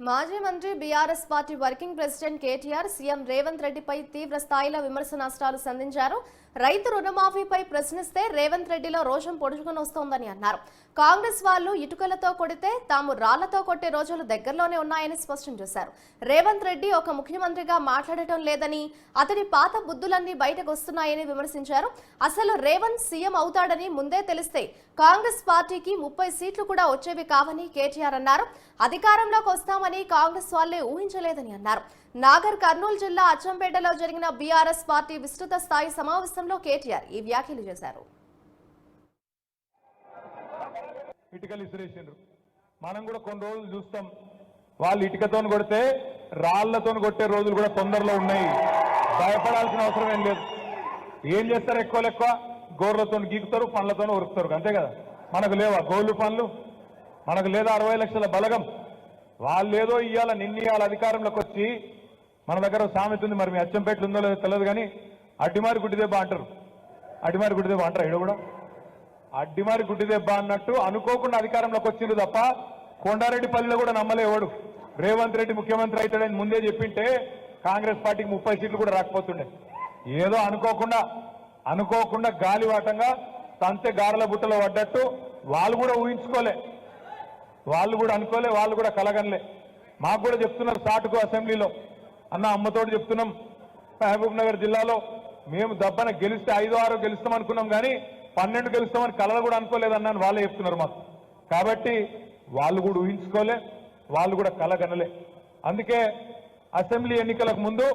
మాజీ మంత్రి BRS party working president KTR CM Revanth రెడ్డిపై తీవ్ర స్థాయిలో విమర్శనాస్త్రాలు సంధించారు. రైతు రుణమాఫీపై ప్రశ్నిస్తే రేవంత్ రెడ్డిలో రోషం పొడుచుకుని వస్తోందని అన్నారు. కాంగ్రెస్ వాళ్ళు ఇటుకలతో కొడితే తాము రాళ్ళతో కొట్టే రోజులు దగ్గరలోనే ఉన్నాయని స్పష్టం చేశారు. రేవంత్ రెడ్డి ఒక ముఖ్యమంత్రిగా మాట్లాడటం లేదని అతడి పాత బుద్ధులన్నీ బయటకు వస్తున్నాయని విమర్శించారు. అసలు రేవంత్ సీఎం అవుతాడని ముందే తెలిస్తే కాంగ్రెస్ పార్టీకి ముప్పై సీట్లు కూడా వచ్చేవి కావని కేటీఆర్ అన్నారు. అధికారంలోకి వస్తామని కాంగ్రెస్ వాళ్ళే ఊహించలేదని అన్నారు. నాగర్ కర్నూలు జిల్లా అచ్చంపేటలో జరిగిన బీఆర్ఎస్ పార్టీ విస్తృత స్థాయి సమావేశంలో కేటీఆర్ ఈ వ్యాఖ్యలు చేశారు. ఇటుకలు ఇసిరేసిండ్రు. మనం కూడా కొన్ని రోజులు చూస్తాం. వాళ్ళు ఇటుకతో కొడితే రాళ్ళతో కొట్టే రోజులు కూడా తొందరలో ఉన్నాయి. భయపడాల్సిన అవసరం ఏం లేదు. ఏం చేస్తారు ఎక్కువ ఎక్కువ గోర్లతో గీకుతారు పండ్లతో ఉరుకుతారు అంతే కదా? మనకు లేవా? గోళ్ళు పండ్లు? మనకు లేదా అరవై లక్షల బలగం? వాళ్ళు ఏదో ఇవాళ నిన్న ఇవాళ అధికారంలోకి వచ్చి మన దగ్గర సామెత ఉంది మరి మీ అచ్చంపేటలు ఉందో లేదో తెలియదు కానీ అడ్డిమారి గుడ్డిదెబ్బ అంటారు. అడ్డిమారి గుడ్డిదెబ్బ అంటారు ఇక్కడ కూడా? అడ్డిమారి గుడ్డిదెబ్బ అన్నట్టు అనుకోకుండా అధికారంలోకి వచ్చిండ్రు తప్ప కొండారెడ్డి పల్లెలో కూడా నమ్మలేవాడు రేవంత్ రెడ్డి ముఖ్యమంత్రి అవుతాడని ముందే చెప్పింటే కాంగ్రెస్ పార్టీకి ముప్పై సీట్లు కూడా రాకపోతుండే. ఏదో అనుకోకుండా అనుకోకుండా గాలివాటంగా తంతే గారెల బుట్టలో పడ్డట్టు వాళ్ళు కూడా ఊహించుకోలే. వాళ్ళు కూడా అనుకోలే వాళ్ళు కూడా కలగనలే. మాకు కూడా చెప్తున్నారు సాటుకు అసెంబ్లీలో. అన్న అమ్మతోటి చెప్తున్నాం. మహబూబ్ నగర్ జిల్లాలో మేము దబ్బన గెలిస్తే ఐదో ఆరో గెలుస్తాం అనుకున్నాం కానీ పన్నెండు గెలుస్తామని కలలు కూడా అనుకోలేదన్నాను వాళ్ళే చెప్తున్నారు మాకు. కాబట్టి వాళ్ళు కూడా ఊహించుకోలే వాళ్ళు కూడా కలగనలే. అందుకే అసెంబ్లీ ఎన్నికలకు ముందు